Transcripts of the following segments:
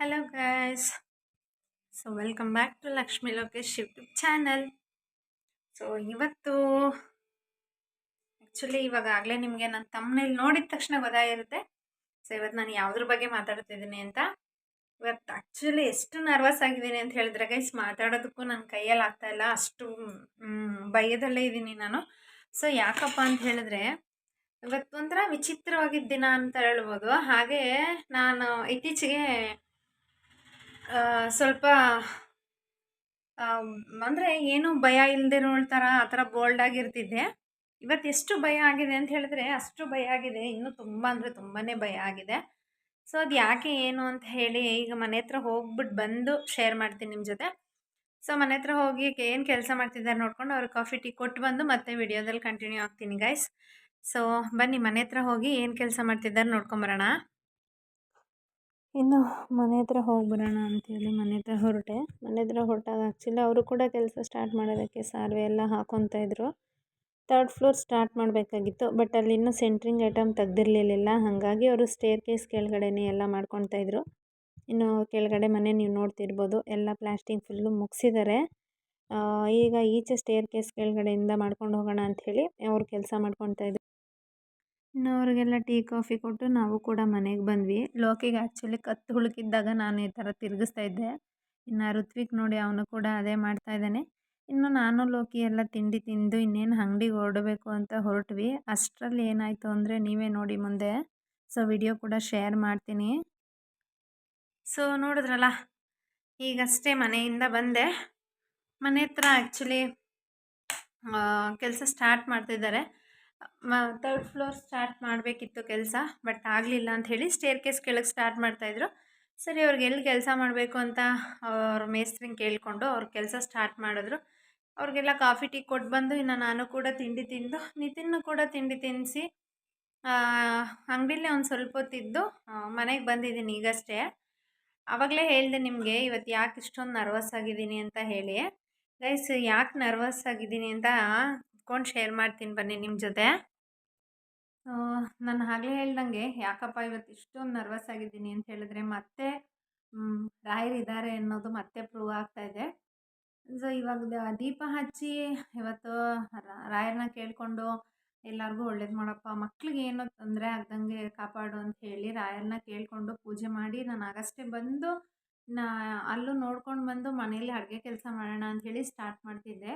Hello guys so welcome back to Lakshmi Lokesh YouTube channel so ಇವತ್ತು actually ಇವಾಗಾಗಲೇ ನಿಮಗೆ ನನ್ನ ತಮ್ಮನೇಲಿ ನೋಡಿದ ತಕ್ಷಣ ಗೊತ್ತಾಗಿರುತ್ತೆ. ಸೊ ಇವತ್ತು ನಾನು ಯಾವುದ್ರ ಬಗ್ಗೆ ಮಾತಾಡ್ತಿದ್ದೀನಿ ಅಂತ. ಇವತ್ತು ಆ್ಯಕ್ಚುಲಿ ಎಷ್ಟು ನರ್ವಸ್ ಆಗಿದ್ದೀನಿ ಅಂತ ಹೇಳಿದ್ರೆ ಗೈಸ್ ಮಾತಾಡೋದಕ್ಕೂ ನನ್ನ ಕೈಯಲ್ಲಿ ಆಗ್ತಾ ಇಲ್ಲ. ಅಷ್ಟು ಭಯದಲ್ಲೇ ಇದ್ದೀನಿ ನಾನು. ಸೊ ಯಾಕಪ್ಪ ಅಂತ ಹೇಳಿದ್ರೆ ಇವತ್ತು ಒಂಥರ ವಿಚಿತ್ರವಾಗಿದ್ದ ದಿನ ಅಂತ ಹೇಳ್ಬೋದು. ಹಾಗೆ ನಾನು ಇತ್ತೀಚೆಗೆ ಸ್ವಲ್ಪ ಅಂದರೆ ಏನು ಭಯ ಇಲ್ಲದೆ ಥರ ಆ ಥರ ಬೋಲ್ಡ್ ಆಗಿರ್ತಿದ್ದೆ ಇವತ್ತು ಎಷ್ಟು ಭಯ ಆಗಿದೆ ಅಂತ ಹೇಳಿದ್ರೆ ಅಷ್ಟು ಭಯ ಆಗಿದೆ. ಇನ್ನೂ ತುಂಬ ಅಂದರೆ ತುಂಬಾ ಭಯ ಆಗಿದೆ. ಸೊ ಅದು ಯಾಕೆ ಏನು ಅಂತ ಹೇಳಿ ಈಗ ಮನೆ ಹತ್ರ ಹೋಗ್ಬಿಟ್ಟು ಬಂದು ಶೇರ್ ಮಾಡ್ತೀನಿ ನಿಮ್ಮ ಜೊತೆ. ಸೊ ಮನೆ ಹತ್ರ ಹೋಗಿ ಏನು ಕೆಲಸ ಮಾಡ್ತಿದ್ದಾರೆ ನೋಡ್ಕೊಂಡು ಅವ್ರಿಗೆ ಕಾಫಿ ಟೀ ಕೊಟ್ಟು ಬಂದು ಮತ್ತೆ ವಿಡಿಯೋದಲ್ಲಿ ಕಂಟಿನ್ಯೂ ಆಗ್ತೀನಿ ಗೈಸ್ ಸೊ ಬನ್ನಿ ಮನೆ ಹತ್ರ ಹೋಗಿ ಏನು ಕೆಲಸ ಮಾಡ್ತಿದ್ದಾರೆ ನೋಡ್ಕೊಂಬರೋಣ ಇನ್ನು ಮನೆ ಹತ್ರ ಹೋಗ್ಬರೋಣ ಅಂತೇಳಿ ಮನೆ ಹತ್ರ ಹೊರಟೆ. ಮನೆ ಹತ್ರ ಹೊರಟಾಗ ಆ್ಯಕ್ಚುಲಿ ಅವರು ಕೂಡ ಕೆಲಸ ಸ್ಟಾರ್ಟ್ ಮಾಡೋದಕ್ಕೆ ಸಾರ್ವೆ ಎಲ್ಲ ಹಾಕೊತಾ ಇದ್ದರು ತರ್ಡ್ ಫ್ಲೋರ್ ಸ್ಟಾರ್ಟ್ ಮಾಡಬೇಕಾಗಿತ್ತು ಬಟ್ ಅಲ್ಲಿ ಇನ್ನೂ ಸೆಂಟ್ರಿಂಗ್ ಐಟಮ್ ತೆಗ್ದಿರಲಿಲ್ಲ ಹಾಗಾಗಿ ಅವರು ಸ್ಟೇರ್ ಕೇಸ್ ಕೆಳಗಡೆನೇ ಎಲ್ಲ ಮಾಡ್ಕೊತಾ ಇದ್ದರು ಇನ್ನು ಕೆಳಗಡೆ ಮನೆ ನೀವು ನೋಡ್ತಿರ್ಬೋದು, ಎಲ್ಲ ಪ್ಲಾಸ್ಟಿಕ್ ಫುಲ್ಲು ಮುಗಿಸಿದ್ದಾರೆ ಈಗ ಈಚೆ ಸ್ಟೇರ್ ಕೇಸ್ ಕೆಳಗಡೆಯಿಂದ ಮಾಡ್ಕೊಂಡು ಹೋಗೋಣ ಅಂಥೇಳಿ ಅವ್ರು ಕೆಲಸ ಮಾಡ್ಕೊತಾ ಇದ್ರು. ಇನ್ನು ಅವ್ರಿಗೆಲ್ಲ ಟೀ, ಕಾಫಿ ಕೊಟ್ಟು ನಾವು ಕೂಡ ಮನೆಗೆ ಬಂದ್ವಿ. ಲೋಕಿಗೆ ಆ್ಯಕ್ಚುಲಿ ಕತ್ತು ಹುಳುಕಿದ್ದಾಗ ನಾನು ಈ ಥರ ತಿರುಗಿಸ್ತಾ ಇದ್ದೆ. ಇನ್ನು ಋತ್ವಿಕ್ ನೋಡಿ ಅವನು ಕೂಡ ಅದೇ ಮಾಡ್ತಾ ಇದ್ದಾನೆ. ಇನ್ನು ನಾನು ಲೋಕಿ ಎಲ್ಲ ತಿಂಡಿ ತಿಂದು ಇನ್ನೇನು ಅಂಗಡಿಗೆ ಹೊರಡಬೇಕು ಅಂತ ಹೊರಟ್ವಿ. ಅಷ್ಟರಲ್ಲಿ ಏನಾಯಿತು ಅಂದರೆ ನೀವೇ ನೋಡಿ ಮುಂದೆ. ಸೊ ವಿಡಿಯೋ ಕೂಡ ಶೇರ್ ಮಾಡ್ತೀನಿ. ಸೊ ನೋಡಿದ್ರಲ್ಲ, ಈಗಷ್ಟೇ ಮನೆಯಿಂದ ಬಂದೆ. ಮನೆ ಹತ್ರ ಆ್ಯಕ್ಚುಲಿ ಕೆಲಸ ಸ್ಟಾರ್ಟ್ ಮಾಡ್ತಿದ್ದಾರೆ. ತರ್ಡ್ ಫ್ಲೋರ್ ಸ್ಟಾರ್ಟ್ ಮಾಡಬೇಕಿತ್ತು ಕೆಲಸ ಬಟ್ ಆಗಲಿಲ್ಲ ಅಂತ ಹೇಳಿ ಸ್ಟೇರ್ ಕೇಸ್ ಕೆಳಗೆ ಸ್ಟಾರ್ಟ್ ಮಾಡ್ತಾಯಿದ್ರು ಸರಿ, ಅವ್ರಿಗೆ ಎಲ್ಲಿ ಕೆಲಸ ಮಾಡಬೇಕು ಅಂತ ಅವ್ರ ಮೇಸ್ತ್ರಿನ ಕೇಳಿಕೊಂಡು ಅವ್ರ ಕೆಲಸ ಸ್ಟಾರ್ಟ್ ಮಾಡಿದ್ರು. ಅವ್ರಿಗೆಲ್ಲ ಕಾಫಿ ಟೀ ಕೊಟ್ಟು ಬಂದು ಇನ್ನು ನಾನು ಕೂಡ ತಿಂಡಿ ತಿಂದು, ನಿತಿನ್ನು ಕೂಡ ತಿಂಡಿ ತಿನ್ನಿಸಿ ಅಂಗಡಿಲೇ ಒಂದು ಸ್ವಲ್ಪ ಹೊತ್ತಿದ್ದು ಮನೆಗೆ ಬಂದಿದ್ದೀನಿ ಈಗಷ್ಟೇ. ಆವಾಗಲೇ ಹೇಳಿದೆ ನಿಮಗೆ ಇವತ್ತು ಯಾಕೆ ಇಷ್ಟೊಂದು ನರ್ವಸ್ ಆಗಿದ್ದೀನಿ ಅಂತ ಹೇಳಿ. ಗೈಸ್ ಯಾಕೆ ನರ್ವಸ್ ಆಗಿದ್ದೀನಿ ಅಂತ ಕುತ್ಕೊಂಡು ಶೇರ್ ಮಾಡ್ತೀನಿ ಬನ್ನಿ ನಿಮ್ಮ ಜೊತೆ. ನಾನು ಆಗಲೇ ಹೇಳ್ದಂಗೆ, ಯಾಕಪ್ಪ ಇವತ್ತು ಇಷ್ಟೊಂದು ನರ್ವಸ್ ಆಗಿದ್ದೀನಿ ಅಂತ ಹೇಳಿದ್ರೆ ಮತ್ತೆ ರಾಯರಿದ್ದಾರೆ ಅನ್ನೋದು ಮತ್ತೆ ಪ್ರೂವ್ ಆಗ್ತಾ ಇದೆ. ಸೊ ಇವಾಗ ದೀಪ ಹಚ್ಚಿ ಇವತ್ತು ರಾಯರನ್ನ ಕೇಳಿಕೊಂಡು, ಎಲ್ಲರಿಗೂ ಒಳ್ಳೇದು ಮಾಡಪ್ಪ, ಮಕ್ಳಿಗೆ ಏನೋ ತೊಂದರೆ ಆಗ್ದಂಗೆ ಕಾಪಾಡು ಅಂತ ಹೇಳಿ ರಾಯರನ್ನ ಕೇಳಿಕೊಂಡು ಪೂಜೆ ಮಾಡಿ, ನಾನು ಆಗಷ್ಟೇ ಬಂದು, ನಾ, ಅಲ್ಲೂ ನೋಡ್ಕೊಂಡು ಬಂದು ಮನೇಲಿ ಅಡುಗೆ ಕೆಲಸ ಮಾಡೋಣ ಹೇಳಿ ಸ್ಟಾರ್ಟ್ ಮಾಡ್ತಿದ್ದೆ.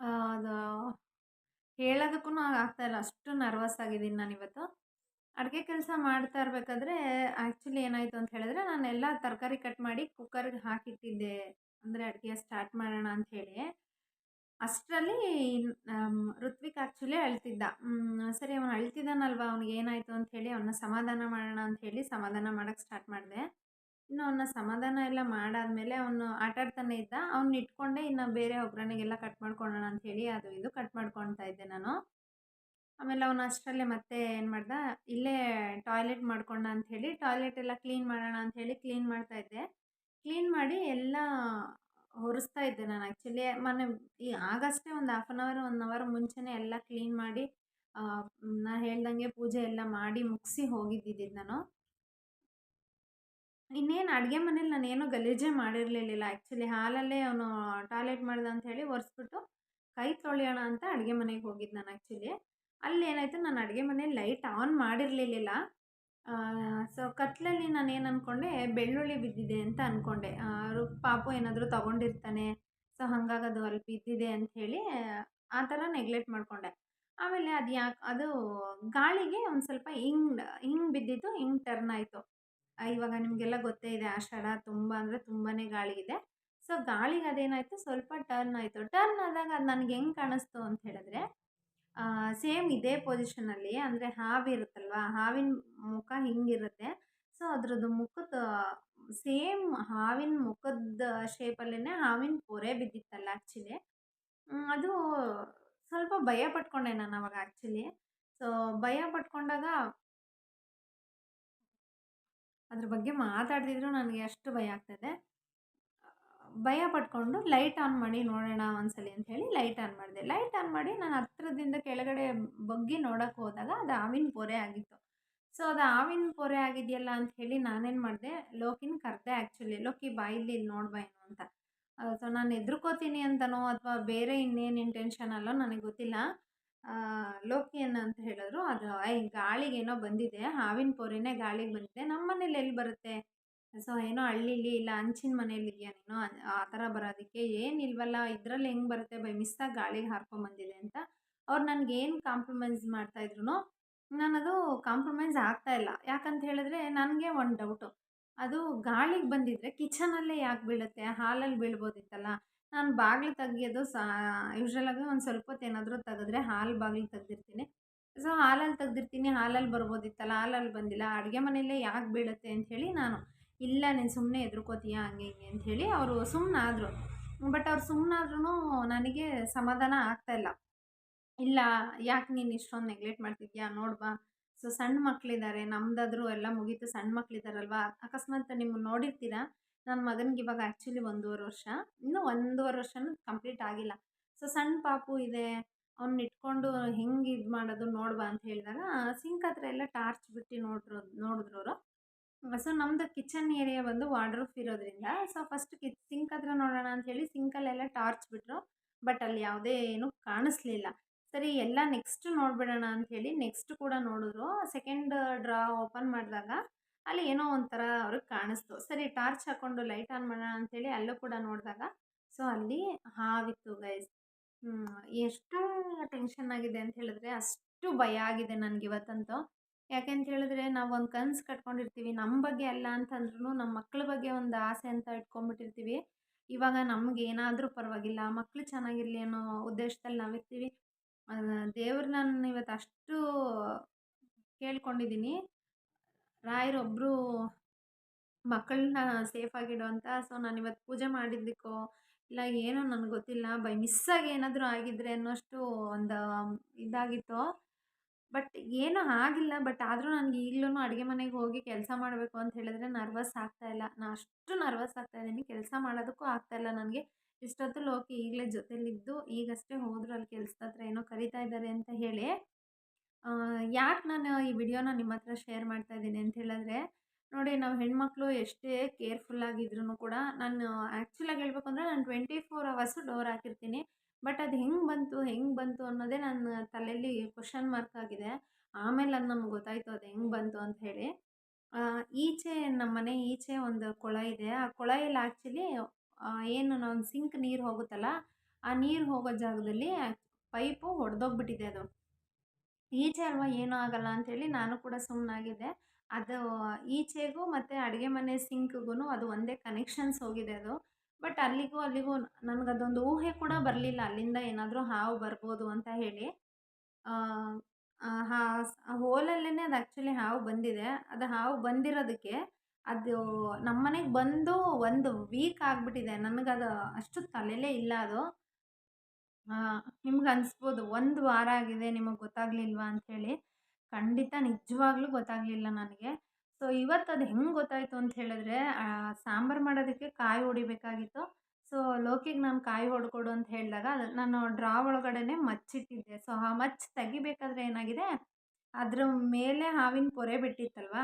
ಅದು ಹೇಳೋದಕ್ಕೂ ಆಗ್ತಾಯಿಲ್ಲ ಅಷ್ಟು ನರ್ವಸ್ ಆಗಿದ್ದೀನಿ ನಾನಿವತ್ತು ಅಡುಗೆ ಕೆಲಸ ಮಾಡ್ತಾ ಇರಬೇಕಾದ್ರೆ ಆ್ಯಕ್ಚುಲಿ ಏನಾಯಿತು ಅಂತ ಹೇಳಿದ್ರೆ ಎಲ್ಲ ತರಕಾರಿ ಕಟ್ ಮಾಡಿ ಕುಕ್ಕರ್ಗೆ ಹಾಕಿಟ್ಟಿದ್ದೆ. ಅಂದರೆ ಅಡುಗೆ ಸ್ಟಾರ್ಟ್ ಮಾಡೋಣ ಅಂತ ಹೇಳಿ. ಅಷ್ಟರಲ್ಲಿ ಋತ್ವಿಕ್ ಆ್ಯಕ್ಚುಲಿ ಅಳ್ತಿದ್ದ. ಸರಿ ಅವನು ಅಳ್ತಿದ್ದಾನಲ್ವ? ಅವ್ನಿಗೆ ಏನಾಯಿತು ಅಂತ ಹೇಳಿ ಅವನ್ನ ಸಮಾಧಾನ ಮಾಡೋಣ ಅಂತ ಹೇಳಿ ಸಮಾಧಾನ ಮಾಡೋಕ್ಕೆ ಸ್ಟಾರ್ಟ್ ಮಾಡಿದೆ. ಇನ್ನು ಅವನ್ನ ಸಮಾಧಾನ ಎಲ್ಲ ಮಾಡಾದ್ಮೇಲೆ ಅವನು ಆಟ ಆಡ್ತಾನೆ ಇದ್ದ. ಅವ್ನ ಇಟ್ಕೊಂಡೆ ಇನ್ನು ಬೇರೆ ಒಗ್ಗರಣೆಗೆಲ್ಲ ಕಟ್ ಮಾಡ್ಕೊಳ್ಳೋಣ ಅಂತ ಹೇಳಿ ಅದು ಇದು ಕಟ್ ಮಾಡ್ಕೊಳ್ತಾ ಇದ್ದೆ ನಾನು. ಆಮೇಲೆ ಅವನು ಅಷ್ಟರಲ್ಲೇ ಮತ್ತೆ ಏನು ಮಾಡ್ದ, ಇಲ್ಲೇ ಟಾಯ್ಲೆಟ್ ಮಾಡ್ಕೊಂಡ ಅಂತ ಹೇಳಿ ಟಾಯ್ಲೆಟ್ ಎಲ್ಲ ಕ್ಲೀನ್ ಮಾಡೋಣ ಅಂತ ಹೇಳಿ ಕ್ಲೀನ್ ಮಾಡ್ತಾ ಇದ್ದೆ. ಕ್ಲೀನ್ ಮಾಡಿ ಎಲ್ಲ ಹೊರಿಸ್ತಾ ಇದ್ದೆ ನಾನು ಆ್ಯಕ್ಚುಲಿ ಮೊನ್ನೆ ಈ ಆಗಷ್ಟೇ ಒಂದು half an hour one hour ಮುಂಚೆನೇ ಎಲ್ಲ ಕ್ಲೀನ್ ಮಾಡಿ ನಾನು ಹೇಳ್ದಂಗೆ ಪೂಜೆ ಎಲ್ಲ ಮಾಡಿ ಮುಗಿಸಿ ಹೋಗಿದ್ದಿದ್ದು ನಾನು. ಇನ್ನೇನು ಅಡುಗೆ ಮನೇಲಿ ನಾನು ಏನೂ ಗಲೀಜೇ ಮಾಡಿರಲಿಲ್ಲ ಆ್ಯಕ್ಚುಲಿ ಹಾಲಲ್ಲೇ ಅವನು ಟಾಯ್ಲೆಟ್ ಮಾಡ್ದ ಅಂತ ಹೇಳಿ ಒರೆಸ್ಬಿಟ್ಟು ಕೈ ತೊಳೆಯೋಣ ಅಂತ ಅಡುಗೆ ಮನೆಗೆ ಹೋಗಿದ್ದು ನಾನು ಆ್ಯಕ್ಚುಲಿ ಅಲ್ಲಿ ಏನಾಯಿತು ನಾನು ಅಡುಗೆ ಮನೇಲಿ ಲೈಟ್ ಆನ್ ಮಾಡಿರಲಿಲ್ಲ ಸೊ ಕತ್ಲಲ್ಲಿ ನಾನು ಏನು ಅಂದ್ಕೊಂಡೆ ಬೆಳ್ಳುಳ್ಳಿ ಬಿದ್ದಿದೆ ಅಂತ ಅಂದ್ಕೊಂಡೆ ಪಾಪು ಏನಾದರೂ ತೊಗೊಂಡಿರ್ತಾನೆ, ಸೊ ಹಾಗಾಗದು ಅಲ್ಲಿ ಬಿದ್ದಿದೆ ಅಂತ ಹೇಳಿ ಆ ಥರ ನೆಗ್ಲೆಕ್ಟ್ ಮಾಡಿಕೊಂಡೆ. ಆಮೇಲೆ ಅದು ಯಾಕೆ ಅದು ಗಾಳಿಗೆ ಒಂದು ಸ್ವಲ್ಪ ಹಿಂಗ್, ಹಿಂಗೆ ಬಿದ್ದಿದ್ದು ಹಿಂಗೆ ಟರ್ನ್ ಆಯಿತು. ಇವಾಗ ನಿಮಗೆಲ್ಲ ಗೊತ್ತೇ ಇದೆ ಆಷಾಢ ತುಂಬ ಅಂದರೆ ತುಂಬಾ ಗಾಳಿ ಇದೆ. ಸೊ, ಗಾಳಿಗೆ ಅದೇನಾಯಿತು? ಸ್ವಲ್ಪ ಟರ್ನ್ ಆಯಿತು. ಟರ್ನ್ ಆದಾಗ ಅದು ನನಗೆ ಹೆಂಗೆ ಕಾಣಿಸ್ತು ಅಂತ ಹೇಳಿದ್ರೆ ಸೇಮ್ ಇದೇ ಪೊಸಿಷನಲ್ಲಿ ಅಂದರೆ ಹಾವಿರುತ್ತಲ್ವ ಹಾವಿನ ಮುಖ ಹಿಂಗಿರುತ್ತೆ. ಸೊ, ಅದ್ರದ್ದು ಮುಖದ, ಸೇಮ್ ಹಾವಿನ ಮುಖದ ಶೇಪಲ್ಲೇ ಹಾವಿನ ಪೊರೆ ಬಿದ್ದಿತ್ತಲ್ಲ ಆ್ಯಕ್ಚುಲಿ ಅದು ಸ್ವಲ್ಪ ಭಯ ಪಟ್ಕೊಂಡೆ ನಾನು ಅವಾಗ ಆ್ಯಕ್ಚುಲಿ ಸೊ ಭಯ ಪಟ್ಕೊಂಡಾಗ ಅದ್ರ ಬಗ್ಗೆ ಮಾತಾಡ್ತಿದ್ರು ನನಗೆ ಅಷ್ಟು ಭಯ ಆಗ್ತದೆ. ಭಯ ಪಟ್ಕೊಂಡು ಲೈಟ್ ಆನ್ ಮಾಡಿ ನೋಡೋಣ ಒಂದ್ಸಲಿ ಅಂತ ಹೇಳಿ ಲೈಟ್ ಆನ್ ಮಾಡಿದೆ. ಲೈಟ್ ಆನ್ ಮಾಡಿ ನಾನು ಹತ್ರದಿಂದ ಕೆಳಗಡೆ ಬಗ್ಗಿ ನೋಡೋಕ್ಕೆ ಹೋದಾಗ ಅದು ಹಾವಿನ ಪೊರೆ ಆಗಿತ್ತು. ಸೊ, ಅದು ಆವಿನ ಪೊರೆ ಆಗಿದೆಯಲ್ಲ ಅಂತ ಹೇಳಿ ನಾನೇನು ಮಾಡಿದೆ, ಲೋಕಿನ ಕರೆದೆ ಆ್ಯಕ್ಚುಲಿ ಲೋಕಿ ಬಾಯಿಲಿ ಇಲ್ಲಿ ಇಲ್ಲಿ ನೋಡ್ಬಾ ಏನು ಅಂತ. ಸೊ, ನಾನು ಎದ್ರುಕೋತೀನಿ ಅಂತನೋ ಅಥವಾ ಬೇರೆ ಇನ್ನೇನು ಇಂಟೆನ್ಷನ್ ಅಲ್ಲೋ ನನಗೆ ಗೊತ್ತಿಲ್ಲ. ಆ, ಲೋಕಿ ಅಂತ ಹೇಳಿದ್ರು. ಅದು ಐ ಗಾಳಿಗೇನೋ ಬಂದಿದೆ. ಹಾವಿನ ಪೊರೆನೇ ಗಾಳಿಗೆ ಬಂದಿದೆ. ನಮ್ಮ ಮನೇಲಿ ಎಲ್ಲಿ ಬರುತ್ತೆ? ಸೊ ಏನೋ ಹಳ್ಳಿಲಿ ಇಲ್ಲ ಅಂಚಿನ ಮನೇಲಿ ಇದೆಯಾ ನೀನು? ಆ- ಥರ ಬರೋದಕ್ಕೆ ಏನಿಲ್ವಲ್ಲ ಇದರಲ್ಲಿ ಹೆಂಗೆ ಬರುತ್ತೆ? ಬೈ ಮಿಸ್ಸಾಗಿ ಗಾಳಿಗೆ ಹಾರ್ಕೊಂಬಂದಿದೆ ಅಂತ. ಅವ್ರು ನನಗೆ ಏನು ಕಾಂಪ್ರಮೈಸ್ ಮಾಡ್ತಾಯಿದ್ರು ನಾನದು ಕಾಂಪ್ರಮೈಸ್ ಆಗ್ತಾ ಇಲ್ಲ. ಯಾಕಂತ ಹೇಳಿದ್ರೆ ನನಗೆ ಒಂದು ಡೌಟು ಅದು ಗಾಳಿಗೆ ಬಂದಿದ್ರೆ ಕಿಚನಲ್ಲೇ ಯಾಕೆ ಬೀಳುತ್ತೆ? ಹಾಲಲ್ಲಿ ಬೀಳ್ಬೋದಿತ್ತಲ್ಲ. ನಾನು ಬಾಗಿಲು ತೆಗಿಯೋದು ಸಾ ಯೂಶ್ವಲಾಗಿ ಒಂದು ಸ್ವಲ್ಪ ಹೊತ್ತು ಏನಾದರೂ ತೆಗೆದ್ರೆ ಹಾಲು ಬಾಗಿಲು ತೆಗೆದಿರ್ತೀನಿ. ಸೊ ಹಾಲಲ್ಲಿ ತೆಗೆದಿರ್ತೀನಿ ಹಾಲಲ್ಲಿ ಬರ್ಬೋದಿತ್ತಲ್ಲ ಹಾಲಲ್ಲಿ ಬಂದಿಲ್ಲ, ಅಡುಗೆ ಮನೆಯಲ್ಲೇ ಯಾಕೆ ಬೀಳುತ್ತೆ ಅಂಥೇಳಿ ನಾನು, ಇಲ್ಲ ನೀನು ಸುಮ್ಮನೆ ಎದ್ರುಕೋತೀಯ, ಹಂಗೆ ಹಿಂಗೆ ಅಂಥೇಳಿ ಅವರು ಸುಮ್ಮನಾದರು ಬಟ್ ಅವ್ರು ಸುಮ್ಮನಾದ್ರೂ ನನಗೆ ಸಮಾಧಾನ ಆಗ್ತಾಯಿಲ್ಲ ಇಲ್ಲ. ಯಾಕೆ ನೀನು ಇಷ್ಟೊಂದು ನೆಗ್ಲೆಕ್ಟ್ ಮಾಡ್ತಿದ್ಯಾ ನೋಡ್ಬಾ ಸೊ ಸಣ್ಣ ಮಕ್ಕಳಿದ್ದಾರೆ ನಮ್ದಾದ್ರೂ ಎಲ್ಲ ಮುಗೀತು, ಸಣ್ಣ ಮಕ್ಕಳಿದ್ದಾರಲ್ವಾ ಅಕಸ್ಮಾತ್ ನಿಮ್ಮ ನೋಡಿರ್ತೀರ? ನನ್ನ ಮಗನಿಗೆ ಇವಾಗ ಆ್ಯಕ್ಚುಲಿ ಒಂದೂವರೆ ವರ್ಷ. ಇನ್ನೂ ಒಂದೂವರೆ ವರ್ಷನೂ ಕಂಪ್ಲೀಟ್ ಆಗಿಲ್ಲ. ಸೊ ಸಣ್ಣ ಪಾಪು ಇದೆ, ಅವ್ನ ಇಟ್ಕೊಂಡು ಹೆಂಗೆ ಇದು ಮಾಡೋದು ನೋಡ್ಬಾ ಅಂತ ಹೇಳಿದಾಗ ಸಿಂಕ್ ಹತ್ರ ಎಲ್ಲ ಟಾರ್ಚ್ ಬಿಟ್ಟು ನೋಡ್ರು ನೋಡಿದ್ರು ಅವರು ಸೊ ನಮ್ಮದು ಕಿಚನ್ ಏರಿಯಾ ಬಂದು ವಾರ್ಡ್ರೂಫ್ ಇರೋದ್ರಿಂದ, ಸೊ ಫಸ್ಟ್ ಕಿ ಸಿಂಕ್ ಹತ್ರ ನೋಡೋಣ ಅಂಥೇಳಿ ಸಿಂಕಲ್ಲೆಲ್ಲ ಟಾರ್ಚ್ ಬಿಟ್ಟರು ಬಟ್ ಅಲ್ಲಿ ಯಾವುದೇ ಏನೂ ಕಾಣಿಸ್ಲಿಲ್ಲ. ಸರಿ, ಎಲ್ಲ ನೆಕ್ಸ್ಟ್ ನೋಡ್ಬಿಡೋಣ ಅಂಥೇಳಿ ನೆಕ್ಸ್ಟ್ ಕೂಡ ನೋಡಿದ್ರು. ಸೆಕೆಂಡ್ ಡ್ರಾ ಓಪನ್ ಮಾಡಿದಾಗ ಅಲ್ಲಿ ಏನೋ ಒಂಥರ ಅವ್ರಿಗೆ ಕಾಣಿಸ್ತು. ಸರಿ ಟಾರ್ಚ್ ಹಾಕ್ಕೊಂಡು ಲೈಟ್ ಆನ್ ಮಾಡೋಣ ಅಂಥೇಳಿ ಅಲ್ಲೂ ಕೂಡ ನೋಡಿದಾಗ ಸೊ ಅಲ್ಲಿ ಹಾವಿತ್ತು ಗೈಸ್ ಎಷ್ಟು ಟೆನ್ಷನ್ ಆಗಿದೆ ಅಂತ ಹೇಳಿದ್ರೆ ಅಷ್ಟು ಭಯ ಆಗಿದೆ ನನಗೆ ಇವತ್ತಂತೂ. ಯಾಕೆ ಅಂತ ಹೇಳಿದ್ರೆ ನಾವು ಒಂದು ಕನಸು ಕಟ್ಕೊಂಡಿರ್ತೀವಿ ನಮ್ಮ ಬಗ್ಗೆ ಅಲ್ಲ ಅಂತಂದ್ರೂ ನಮ್ಮ ಮಕ್ಳ ಬಗ್ಗೆ ಒಂದು ಆಸೆ ಅಂತ ಇಟ್ಕೊಂಡ್ಬಿಟ್ಟಿರ್ತೀವಿ. ಇವಾಗ ನಮ್ಗೆ ಏನಾದರೂ ಪರವಾಗಿಲ್ಲ ಮಕ್ಕಳು ಚೆನ್ನಾಗಿರಲಿ ಅನ್ನೋ ಉದ್ದೇಶದಲ್ಲಿ ನಾವಿರ್ತೀವಿ ದೇವ್ರು ನಾನು ಇವತ್ತು ಅಷ್ಟು ಕೇಳ್ಕೊಂಡಿದ್ದೀನಿ ರಾಯರೊಬ್ಬರು ಮಕ್ಕಳನ್ನ ಸೇಫಾಗಿಡು ಅಂತ ಸೊ ನಾನು ಇವತ್ತು ಪೂಜೆ ಮಾಡಿದ್ದಕ್ಕೋ ಇಲ್ಲ ಏನೋ ನನಗೆ ಗೊತ್ತಿಲ್ಲ, ಬೈ ಮಿಸ್ಸಾಗಿ ಏನಾದರೂ ಆಗಿದ್ರೆ ಅನ್ನೋಷ್ಟು ಒಂದು, ಇದಾಗಿತ್ತು. ಬಟ್ ಏನೂ ಆಗಿಲ್ಲ, ಬಟ್ ಆದರೂ ನನಗೆ ಈಗಲೂ ಅಡುಗೆ ಮನೆಗೆ ಹೋಗಿ ಕೆಲಸ ಮಾಡಬೇಕು ಅಂತ ಹೇಳಿದ್ರೆ ನರ್ವಸ್ ಆಗ್ತಾ ಇಲ್ಲ. ನಾನು ಅಷ್ಟು ನರ್ವಸ್ ಆಗ್ತಾ ಇದ್ದೀನಿ, ಕೆಲಸ ಮಾಡೋದಕ್ಕೂ ಆಗ್ತಾಯಿಲ್ಲ ನನಗೆ. ಇಷ್ಟೊತ್ತು ಲೋಕಿ ಈಗಲೇ ಜೊತೆಲಿದ್ದು ಈಗಷ್ಟೇ ಹೋದ್ರು ಅಲ್ಲಿ ಕೆಲ್ಸದ ಹತ್ರ ಏನೋ ಕರಿತಾ ಇದ್ದಾರೆ ಅಂತ ಹೇಳಿ ಯಾಕೆ ನಾನು ಈ ವಿಡಿಯೋನ ನಿಮ್ಮ ಹತ್ರ ಶೇರ್ ಮಾಡ್ತಾ ಇದ್ದೀನಿ ಅಂತ ಹೇಳಿದ್ರೆ, ನೋಡಿ ನಾವು ಹೆಣ್ಮಕ್ಳು ಎಷ್ಟೇ ಕೇರ್ಫುಲ್ ಆಗಿದ್ರು ಕೂಡ ನಾನು ಆ್ಯಕ್ಚುಲಾಗಿ ಹೇಳ್ಬೇಕು ಅಂದರೆ ನಾನು ಟ್ವೆಂಟಿ ಫೋರ್ ಅವರ್ಸು ಡೋರ್ ಹಾಕಿರ್ತೀನಿ, ಬಟ್ ಅದು ಹೆಂಗೆ ಬಂತು ಹೆಂಗೆ ಬಂತು ಅನ್ನೋದೇ ನನ್ನ ತಲೆಯಲ್ಲಿ ಕ್ವಶನ್ ಮಾರ್ಕ್ ಆಗಿದೆ, ಆಮೇಲೆ ಅದು ನಮ್ಗೆ ಗೊತ್ತಾಯಿತು ಅದು ಹೆಂಗೆ ಬಂತು ಅಂತ ಹೇಳಿ ಈಚೆ ನಮ್ಮ ಮನೆ ಈಚೆ ಒಂದು ಕೊಳ ಇದೆ, ಆ ಕೊಳೆಯಲ್ಲಿ ಆ್ಯಕ್ಚುಲಿ ಏನು ನಾವು ಸಿಂಕ್ ನೀರು ಹೋಗುತ್ತಲ್ಲ, ಆ ನೀರು ಹೋಗೋ ಜಾಗದಲ್ಲಿ ಪೈಪು ಒಡೆದೋಗ್ಬಿಟ್ಟಿದೆ ಅದು. ಈಚೆ ಅಲ್ವಾ ಏನೂ ಆಗಲ್ಲ ಅಂಥೇಳಿ ನಾನು ಕೂಡ ಸುಮ್ಮನಾಗಿದ್ದೆ ಅದು ಈಚೆಗೂ ಮತ್ತು ಅಡುಗೆ ಮನೆ ಸಿಂಕ್ಗೂ ಅದು ಒಂದೇ ಕನೆಕ್ಷನ್ಸ್ ಹೋಗಿದೆ ಅದು. ಬಟ್ ಅಲ್ಲಿಗೂ ಅಲ್ಲಿಗೂ ನನಗದೊಂದು ಊಹೆ ಕೂಡ ಬರಲಿಲ್ಲ, ಅಲ್ಲಿಂದ ಏನಾದರೂ ಹಾವು ಬರ್ಬೋದು ಅಂತ ಹೇಳಿ. ಹಾ ಹೋಲಲ್ಲೇ ಅದು ಆ್ಯಕ್ಚುಲಿ ಹಾವು ಬಂದಿದೆ. ಅದು ಹಾವು ಬಂದಿರೋದಕ್ಕೆ ಅದು ನಮ್ಮ ಮನೆಗೆ ಬಂದು ಒಂದು ವೀಕ್ ಆಗಿಬಿಟ್ಟಿದೆ. ನನಗದು ಅಷ್ಟು ತಲೆಯಲ್ಲೇ ಇಲ್ಲ ಅದು. ನಿಮ್ಗೆ ಅನಿಸ್ಬೋದು, ಒಂದು ವಾರ ಆಗಿದೆ ನಿಮಗೆ ಗೊತ್ತಾಗಲಿಲ್ವಾ ಅಂಥೇಳಿ ಖಂಡಿತ ನಿಜವಾಗ್ಲೂ ಗೊತ್ತಾಗಲಿಲ್ಲ ನನಗೆ. ಸೊ ಇವತ್ತು ಅದು ಹೆಂಗೆ ಗೊತ್ತಾಯಿತು ಅಂತ ಹೇಳಿದ್ರೆ ಸಾಂಬಾರು ಮಾಡೋದಕ್ಕೆ ಕಾಯಿ ಹೊಡಿಬೇಕಾಗಿತ್ತು. ಸೊ ಲೋಕಿಗೆ ನಾನು ಕಾಯಿ ಹೊಡ್ಕೊಡು ಅಂತ ಹೇಳಿದಾಗ, ಅದು ನಾನು ಡ್ರಾ ಒಳಗಡೆ ಮಚ್ಚಿಟ್ಟಿದ್ದೆ. ಸೊ ಆ ಮಚ್ಚು ತೆಗಿಬೇಕಾದ್ರೆ ಏನಾಗಿದೆ, ಅದ್ರ ಮೇಲೆ ಹಾವಿನ ಪೊರೆ ಬಿಟ್ಟಿತ್ತಲ್ವ?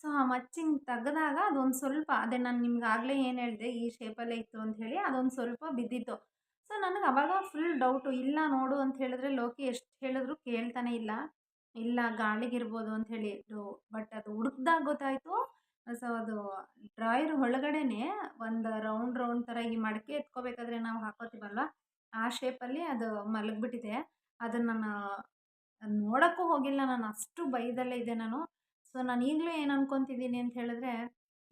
ಸೊ ಆ ಮಚ್ಚಿಂಗ್ ತೆಗೆದಾಗ ಅದೊಂದು ಸ್ವಲ್ಪ, ಅದೇ ನಾನು ನಿಮ್ಗೆ ಆಗಲೇ ಏನು ಹೇಳಿದೆ, ಈ ಶೇಪಲ್ಲೇ ಇತ್ತು ಅಂತ ಹೇಳಿ ಅದೊಂದು ಸ್ವಲ್ಪ ಬಿದ್ದಿತ್ತು. ಸೊ ನನಗೆ ಅವಾಗ ಫುಲ್ ಡೌಟು ಇಲ್ಲ ನೋಡು ಅಂತ ಹೇಳಿದ್ರೆ ಲೋಕಿ ಎಷ್ಟು ಹೇಳಿದ್ರು ಕೇಳ್ತಾನೆ ಇಲ್ಲ. ಇಲ್ಲ ಗಾಳಿಗಿರ್ಬೋದು ಅಂತ ಹೇಳಿ ಬಟ್ ಅದು ಹುಡುಕ್ದಾಗ ಗೊತ್ತಾಯಿತು. ಸೊ ಅದು ಡ್ರಾಯರ್ ಒಳಗಡೆನೆ ಒಂದು ರೌಂಡ್ ರೌಂಡ್ ಥರ ಈ ಮಡಕೆ ಎತ್ಕೋಬೇಕಾದ್ರೆ ನಾವು ಹಾಕೋತೀವಲ್ವ? ಆ ಶೇಪಲ್ಲಿ ಅದು ಮಲಗಿಬಿಟ್ಟಿದೆ. ಅದನ್ನು ನಾನು ನೋಡೋಕ್ಕೂ ಹೋಗಿಲ್ಲ, ನಾನು ಅಷ್ಟು ಭಯದಲ್ಲೇ ಇದೆ ನಾನು. ಸೊ, ನಾನು ಈಗಲೂ ಏನು ಅನ್ಕೊತಿದ್ದೀನಿ ಅಂತ ಹೇಳಿದ್ರೆ,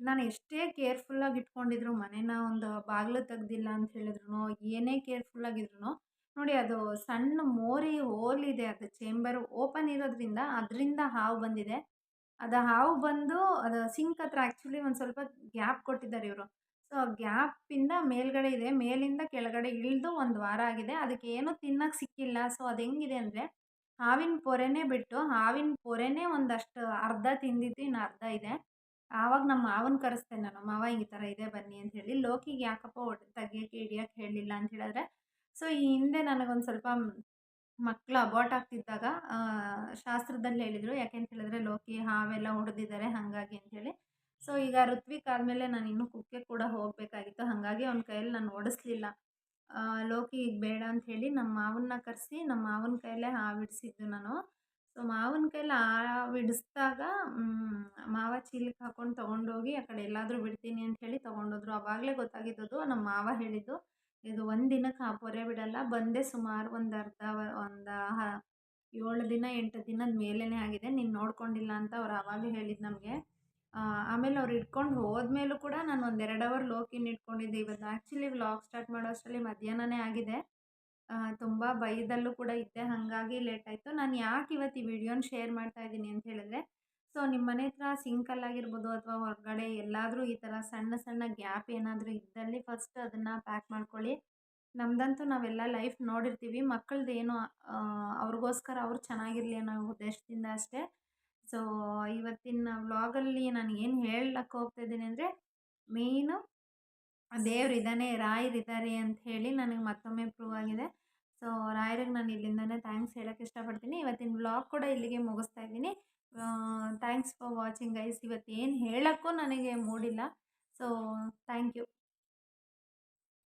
ನಾನು ಎಷ್ಟೇ ಕೇರ್ಫುಲ್ಲಾಗಿ ಇಟ್ಕೊಂಡಿದ್ರು, ಮನೇನ ಒಂದು ಬಾಗಿಲು ತೆಗ್ದಿಲ್ಲ ಅಂತ ಹೇಳಿದ್ರು ಏನೇ ಕೇರ್ಫುಲ್ಲಾಗಿದ್ರು ನೋಡಿ ಅದು ಸಣ್ಣ ಮೋರಿ ಹೋಲ್ ಇದೆ ಅದು ಚೇಂಬರು ಓಪನ್ ಇರೋದ್ರಿಂದ ಅದರಿಂದ ಹಾವು ಬಂದಿದೆ. ಅದು ಹಾವು ಬಂದು, ಅದು ಸಿಂಕ್ ಹತ್ರ ಆ್ಯಕ್ಚುಲಿ ಒಂದು ಸ್ವಲ್ಪ ಗ್ಯಾಪ್ ಕೊಟ್ಟಿದ್ದಾರೆ ಇವರು. ಸೊ ಗ್ಯಾಪಿಂದ ಮೇಲ್ಗಡೆ ಇದೆ, ಮೇಲಿಂದ ಕೆಳಗಡೆ ಇಳಿದು ಒಂದು ವಾರ ಆಗಿದೆ, ಅದಕ್ಕೆ ಏನೂ ತಿನ್ನಕ್ಕೆ ಸಿಕ್ಕಿಲ್ಲ. ಸೊ, ಅದು ಹೆಂಗಿದೆ ಅಂದರೆ ಹಾವಿನ ಪೊರೆನೇ ಬಿಟ್ಟು ಹಾವಿನ ಪೊರೆನೇ ಒಂದಷ್ಟು ಅರ್ಧ ತಿಂದಿದ್ದು ಇನ್ನು ಅರ್ಧ ಇದೆ. ಆವಾಗ ನಮ್ಮ ಮಾವನ ಕರೆಸ್ತೇನೆ ನಾನು ಮಾವ ಈ ಥರ ಇದೆ, ಬನ್ನಿ ಅಂತ ಹೇಳಿ. ಲೋಕಿಗೆ, ಯಾಕಪ್ಪ ಒಟ್ಟು ತೆಗಿಯೋಕ್ಕೆ, ಹಿಡಿಯೋಕ್ಕೆ ಹೇಳಿಲ್ಲ ಅಂತ ಹೇಳಿದ್ರೆ, ಸೊ, ಈ ಹಿಂದೆ ನನಗೊಂದು ಸ್ವಲ್ಪ ಮಕ್ಕಳು ಅಬಾಟ್ ಆಗ್ತಿದ್ದಾಗ ಶಾಸ್ತ್ರದಲ್ಲಿ ಹೇಳಿದರು. ಯಾಕೆಂತ ಹೇಳಿದ್ರೆ, ಲೋಕಿ ಹಾವೆಲ್ಲ ಹೊಡೆದಿದ್ದಾರೆ ಹಾಗಾಗಿ ಅಂತೇಳಿ ಸೊ, ಈಗ ಋತ್ವಿಕ್ ಆದಮೇಲೆ ನಾನು ಇನ್ನೂ ಕುಕ್ಕೆ ಕೂಡ ಹೋಗಬೇಕಾಗಿತ್ತು. ಹಾಗಾಗಿ ಅವ್ನ ಕೈಯಲ್ಲಿ ನಾನು ಓಡಿಸ್ಲಿಲ್ಲ. ಲೋಕಿ ಈಗ ಬೇಡ ಅಂತ ಹೇಳಿ ನಮ್ಮ ಮಾವನ್ನ ಕರೆಸಿ ನಮ್ಮ ಮಾವನ ಕೈಯಲ್ಲೇ ಹಾವು ಹಿಡ್ಸಿದ್ದು ನಾನು. ಸೊ ಮಾವನ ಕೈಯಲ್ಲಿ ಹಾವು ಹಿಡಿಸ್ದಾಗ ಮ್, ಮಾವ ಚೀಲಕ್ಕೆ ಹಾಕೊಂಡು ತೊಗೊಂಡೋಗಿ ಆ ಕಡೆ ಎಲ್ಲಾದರೂ ಬಿಡ್ತೀನಿ ಅಂತ ಹೇಳಿ ತೊಗೊಂಡೋದ್ರು. ಆವಾಗಲೇ ಗೊತ್ತಾಗಿದ್ದದು ನಮ್ಮ ಮಾವ ಹೇಳಿದ್ದು ಇದು ಒಂದು ದಿನಕ್ಕೆ ಆ ಪೊರೆ ಬಿಡಲ್ಲ ಬಂದೇ ಸುಮಾರು ಒಂದು ಅರ್ಧ ಒಂದು ಏಳು ದಿನ ಎಂಟು ದಿನದ ಮೇಲೇ ಆಗಿದೆ ನೀನು ನೋಡ್ಕೊಂಡಿಲ್ಲ ಅಂತ ಅವ್ರು ಆವಾಗಲೇ ಹೇಳಿದ್ದು ನಮಗೆ. ಆಮೇಲೆ ಅವ್ರು ಇಟ್ಕೊಂಡು ಹೋದ್ಮೇಲೂ ಕೂಡ ನಾನು ಒಂದೆರಡು ಅವರ್ ಲೋಕಿನ ಇಟ್ಕೊಂಡಿದ್ದೆ. ಇವತ್ತು ಆ್ಯಕ್ಚುಲಿ ವ್ಲಾಗ್ ಸ್ಟಾರ್ಟ್ ಮಾಡೋಷ್ಟರಲ್ಲಿ ಮಧ್ಯಾಹ್ನನೇ ಆಗಿದೆ. ತುಂಬ ಭಯದಲ್ಲೂ ಕೂಡ ಇದ್ದೆ. ಹಾಗಾಗಿ ಲೇಟ್ ಆಯಿತು. ನಾನು ಯಾಕೆ ಇವತ್ತು ಈ ವಿಡಿಯೋನ ಶೇರ್ ಮಾಡ್ತಾ ಇದ್ದೀನಿ ಅಂತ ಹೇಳಿದ್ರೆ ಸೊ ನಿಮ್ಮ ಮನೆ ಹತ್ರ ಸಿಂಕಲ್ಲಾಗಿರ್ಬೋದು ಅಥವಾ ಹೊರಗಡೆ ಎಲ್ಲಾದರೂ ಈ ಥರ ಸಣ್ಣ ಸಣ್ಣ ಗ್ಯಾಪ್ ಏನಾದರೂ ಇದ್ದಲ್ಲಿ ಫಸ್ಟ್ ಅದನ್ನು ಪ್ಯಾಕ್ ಮಾಡ್ಕೊಳ್ಳಿ. ನಮ್ದಂತೂ ನಾವೆಲ್ಲ ಲೈಫ್ ನೋಡಿರ್ತೀವಿ. ಮಕ್ಕಳದ್ದು ಏನೋ ಅವ್ರಿಗೋಸ್ಕರ ಅವ್ರು ಚೆನ್ನಾಗಿರಲಿ ಅನ್ನೋ ಉದ್ದೇಶದಿಂದ ಅಷ್ಟೇ. ಸೊ ಇವತ್ತಿನ ವ್ಲಾಗಲ್ಲಿ ನಾನು ಏನು ಹೇಳಕ್ಕೆ ಹೋಗ್ತಾ ಇದ್ದೀನಿ ಅಂದರೆ ಮೇಯ್ನು ದೇವ್ರು ಇದ್ದಾನೆ ರಾಯರಿದ್ದಾರೆ ಅಂತ ಹೇಳಿ ನನಗೆ ಮತ್ತೊಮ್ಮೆ ಪ್ರೂವ್ ಆಗಿದೆ. ಸೊ ರಾಯರಿಗೆ ನಾನು ಇಲ್ಲಿಂದನೇ ಥ್ಯಾಂಕ್ಸ್ ಹೇಳೋಕ್ಕೆ ಇಷ್ಟಪಡ್ತೀನಿ. ಇವತ್ತಿನ ವ್ಲಾಗ್ ಕೂಡ ಇಲ್ಲಿಗೆ ಮುಗಿಸ್ತಾ ಇದ್ದೀನಿ. ಥ್ಯಾಂಕ್ಸ್ ಫಾರ್ ವಾಚಿಂಗ್ ಗೈಸ್ ಇವತ್ತು ಏನು ಹೇಳೋಕ್ಕೂ ನನಗೆ ಮೂಡಿಲ್ಲ. So thank you